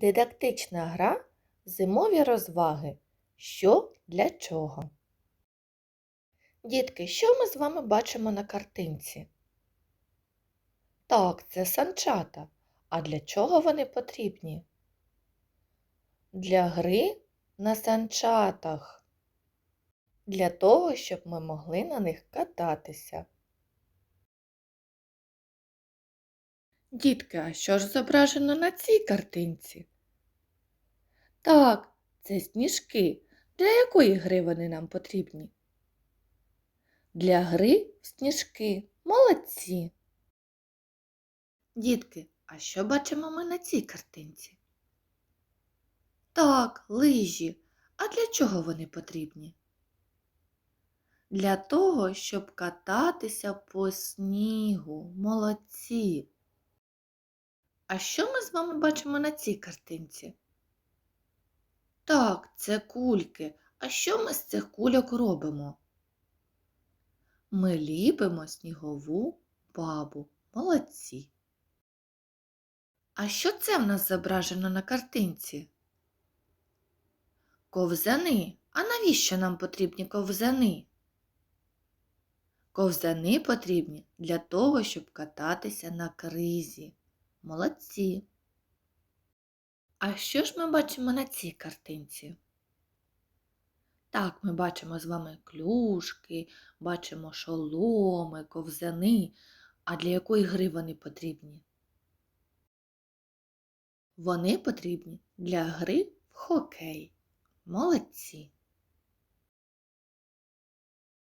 Дидактична гра Зимові розваги. Що для чого? Дітки, що ми з вами бачимо на картинці? Так, це санчата. А для чого вони потрібні? Для гри на санчатах. Для того, щоб ми могли на них кататися. Дітки, а що ж зображено на цій картинці? Так, це сніжки. Для якої гри вони нам потрібні? Для гри в сніжки. Молодці. Дітки, а що бачимо ми на цій картинці? Так, лижі. А для чого вони потрібні? Для того, щоб кататися по снігу. Молодці. А що ми з вами бачимо на цій картинці? Так, це кульки. А що ми з цих кульок робимо? Ми ліпимо снігову бабу. Молодці. А що це в нас зображено на картинці? Ковзани. А навіщо нам потрібні ковзани? Ковзани потрібні для того, щоб кататися на кризі. Молодці. А що ж ми бачимо на цій картинці? Так, ми бачимо з вами клюшки, бачимо шоломи, ковзани. А для якої гри вони потрібні? Вони потрібні для гри в хокей. Молодці.